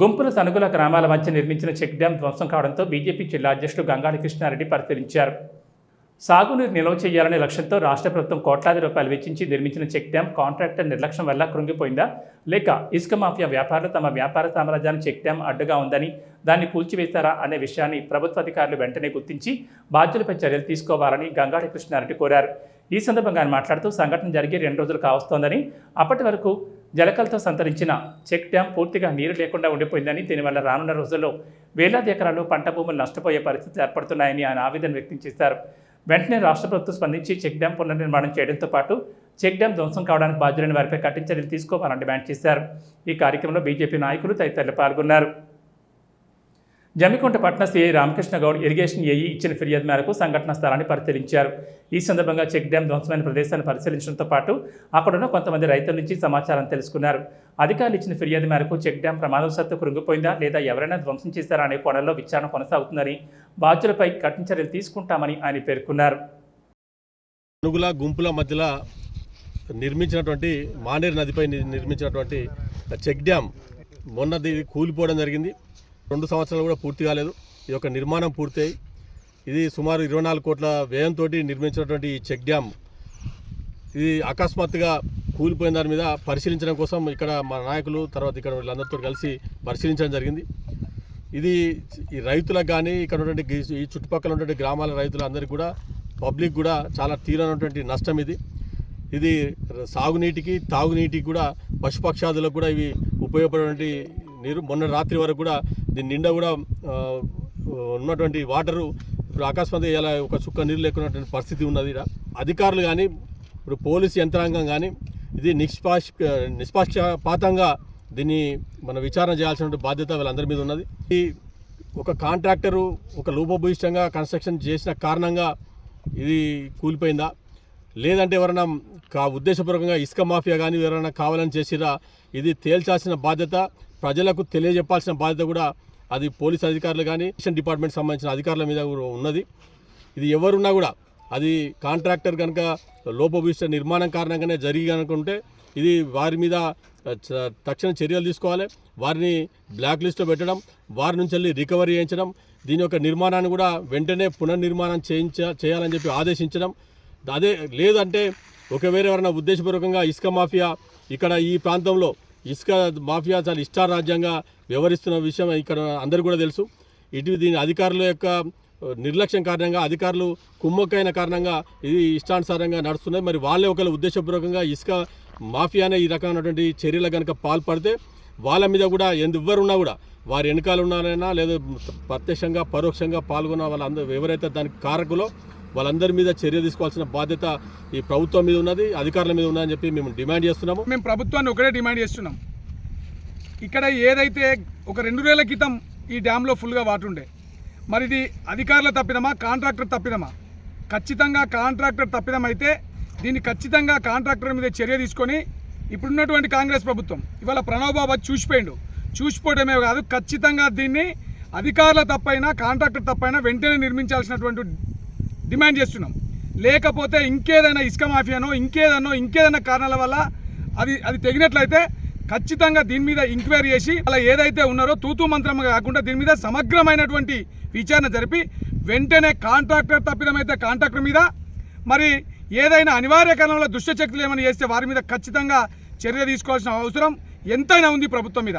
గుంపుల సనుగుల గ్రామాల మధ్య నిర్మించిన చెక్ డ్యాం ధ్వంసం కావడంతో బీజేపీ జిల్లా అధ్యక్షుడు గంగాడి కృష్ణారెడ్డి పరిశీలించారు. సాగునీరు నిల్వ చేయాలనే లక్ష్యంతో రాష్ట్ర ప్రభుత్వం కోట్లాది రూపాయలు వెచ్చించి నిర్మించిన చెక్ డ్యాం కాంట్రాక్టర్ నిర్లక్ష్యం వల్ల కృంగిపోయిందా? లేక ఇసుక మాఫియా వ్యాపారులు తమ వ్యాపార సామ్రాజ్యాన్ని చెక్ డ్యాం అడ్డుగా ఉందని దాన్ని కూల్చివేస్తారా అనే విషయాన్ని ప్రభుత్వ అధికారులు వెంటనే గుర్తించి బాధ్యులపై చర్యలు తీసుకోవాలని గంగాడి కృష్ణారెడ్డి కోరారు. ఈ సందర్భంగా ఆయన మాట్లాడుతూ సంఘటన జరిగి రెండు రోజులు కావస్తోందని అప్పటి వరకు జలకలతో సంతరించిన చెక్ డ్యాం పూర్తిగా నీరు లేకుండా ఉండిపోయిందని దీనివల్ల రానున్న రోజుల్లో వేలాది ఎకరాలు పంట భూములు నష్టపోయే పరిస్థితులు ఏర్పడుతున్నాయని ఆయన ఆవేదన వ్యక్తం చేశారు. వెంటనే రాష్ట్ర ప్రభుత్వం స్పందించి చెక్ డ్యాం పునర్నిర్మాణం చేయడంతో పాటు చెక్ డ్యాం ధ్వంసం కావడానికి బాధ్యులైన వారిపై కఠిన చర్యలు తీసుకోవాలని డిమాండ్ చేశారు. ఈ కార్యక్రమంలో బీజేపీ నాయకులు తదితరులు పాల్గొన్నారు. Jammikunta పట్న CI Ramakrishna Goud irrigation AE ఇచ్చిన ఫిర్యాదు మేరకు సంఘటన స్థలాన్ని పరిశీలించారు. ఈ సందర్భంగా చెక్ డ్యాం ధ్వంసమైన ప్రదేశాన్ని పరిశీలించడంతో పాటు అక్కడున్న కొంతమంది రైతుల నుంచి సమాచారం తెలుసుకున్నారు. అధికారులు ఇచ్చిన ఫిర్యాదు మేరకు చెక్ డ్యాం ప్రమాదవశాత్తు కృంగిపోయిందా లేదా ఎవరైనా ధ్వంసం చేశారా అనే కోణంలో విచారణ కొనసాగుతుందని బాధ్యులపై కఠిన చర్యలు తీసుకుంటామని ఆయన పేర్కొన్నారు. అనుగుల గుంపుల మధ్యలో నిర్మించినటువంటి మానేరు నదిపై నిర్మించినటువంటి చెక్ డ్యాం మొన్నది కూలిపోవడం జరిగింది. రెండు సంవత్సరాలు కూడా పూర్తి కాలేదు. ఈ యొక్క నిర్మాణం పూర్తయి. ఇది సుమారు ఇరవై నాలుగు కోట్ల వ్యయంతో నిర్మించినటువంటి ఈ చెక్ డ్యామ్. ఇది అకస్మాత్తుగా కూలిపోయిన దాని మీద పరిశీలించడం కోసం ఇక్కడ మా నాయకులు తర్వాత ఇక్కడ వీళ్ళందరితో కలిసి పరిశీలించడం జరిగింది. ఇది ఈ రైతులకు కానీ ఇక్కడ ఉన్నటువంటి ఈ చుట్టుపక్కల ఉన్నటువంటి గ్రామాల రైతులందరికీ కూడా పబ్లిక్ కూడా చాలా తీరనటువంటి నష్టం ఇది. ఇది సాగునీటికి తాగునీటికి కూడా పశుపక్షాదులకు కూడా ఇవి ఉపయోగపడేటువంటి నీరు మొన్న రాత్రి వరకు కూడా దీని నిండా కూడా ఉన్నటువంటి వాటరు ఇప్పుడు అకస్మాత్తుగా ఇలా ఒక చుక్క నీరు లేకున్నటువంటి పరిస్థితి ఉన్నది. ఇక్కడ అధికారులు కానీ ఇప్పుడు పోలీసు యంత్రాంగం కానీ ఇది నిష్పాక్ష నిష్పాక్షపాతంగా దీన్ని మన విచారణ చేయాల్సిన బాధ్యత వీళ్ళందరి మీద ఉన్నది. ఈ ఒక కాంట్రాక్టరు ఒక లోపభూయిష్టంగా కన్స్ట్రక్షన్ చేసిన కారణంగా ఇది కూలిపోయిందా? లేదంటే ఎవరైనా కా ఉద్దేశపూర్వకంగా ఇసుక మాఫియా కానీ ఎవరైనా కావాలని చేసిరా ఇది తేల్చాల్సిన బాధ్యత ప్రజలకు తెలియజెప్పాల్సిన బాధ్యత కూడా అది పోలీస్ అధికారులు కానీ మిషన్ డిపార్ట్మెంట్ సంబంధించిన అధికారుల మీద కూడా ఉన్నది. ఇది ఎవరున్నా కూడా అది కాంట్రాక్టర్ కనుక లోపభూయిష్ట నిర్మాణం కారణంగానే జరిగి అనుకుంటే ఇది వారి మీద చ- తక్షణ చర్యలు తీసుకోవాలి. వారిని బ్లాక్ లిస్ట్లో పెట్టడం వారి నుంచి వెళ్ళి రికవరీ చేయించడం దీని యొక్క నిర్మాణాన్ని కూడా వెంటనే పునర్నిర్మాణం చేయించ చేయాలని చెప్పి ఆదేశించడం అదే లేదంటే ఒకవేళ ఎవరైనా ఉద్దేశపూర్వకంగా ఇసుక మాఫియా ఇక్కడ ఈ ప్రాంతంలో ఇసుక మాఫియా చాలా ఇష్టారాజ్యంగా వ్యవహరిస్తున్న విషయం ఇక్కడ అందరూ కూడా తెలుసు. ఇటు దీని అధికారుల యొక్క నిర్లక్ష్యం కారణంగా అధికారులు కుమ్మక్కైన కారణంగా ఇది ఇష్టానుసారంగా నడుస్తున్నది మరి వాళ్ళే ఒకవేళ ఉద్దేశపూర్వకంగా ఇసుక మాఫియానే ఈ రకమైనటువంటి చర్యలు కనుక పాల్పడితే వాళ్ళ మీద కూడా ఎందు ఎవ్వరున్నా కూడా వారి వెనకాల ఉన్నారైనా లేదా ప్రత్యక్షంగా పరోక్షంగా పాల్గొన్న వాళ్ళందరూ ఎవరైతే దానికి కారకులో వాళ్ళందరి మీద చర్య తీసుకోవాల్సిన బాధ్యత ఈ ప్రభుత్వం మీద ఉన్నది అధికారుల మీద ఉన్నదని చెప్పి మేము డిమాండ్ చేస్తున్నాము. మేము ప్రభుత్వాన్ని ఒకటే డిమాండ్ చేస్తున్నాం. ఇక్కడ ఏదైతే ఒక రెండు వేల క్రితం ఈ డ్యాంలో ఫుల్గా వాటుండే మరి ఇది అధికారుల తప్పిదమా కాంట్రాక్టర్ తప్పిదమా? ఖచ్చితంగా కాంట్రాక్టర్ తప్పిదమైతే దీన్ని ఖచ్చితంగా కాంట్రాక్టర్ మీద చర్య తీసుకొని ఇప్పుడున్నటువంటి కాంగ్రెస్ ప్రభుత్వం ఇవాళ ప్రణవ్ బాబు చూసిపోయిండు. చూసిపోవడమే కాదు ఖచ్చితంగా దీన్ని అధికారుల తప్పైనా కాంట్రాక్టర్ తప్పైనా వెంటనే నిర్మించాల్సినటువంటి డిమాండ్ చేస్తున్నాం. లేకపోతే ఇంకేదైనా ఇసుక మాఫియానో ఇంకేదనో ఇంకేదైనా కారణాల వల్ల అది అది తెగినట్లయితే ఖచ్చితంగా దీని మీద ఎంక్వైరీ చేసి అలా ఏదైతే ఉన్నారో తూతూ మంత్రం కాకుండా దీని మీద సమగ్రమైనటువంటి విచారణ జరిపి వెంటనే కాంట్రాక్టర్ తప్పిదమైతే కాంట్రాక్టర్ మీద మరి ఏదైనా అనివార్య కారణంలో దుష్టశక్తులు ఏమైనా చేస్తే వారి మీద ఖచ్చితంగా చర్య తీసుకోవాల్సిన అవసరం ఎంతైనా ఉంది ప్రభుత్వం మీద.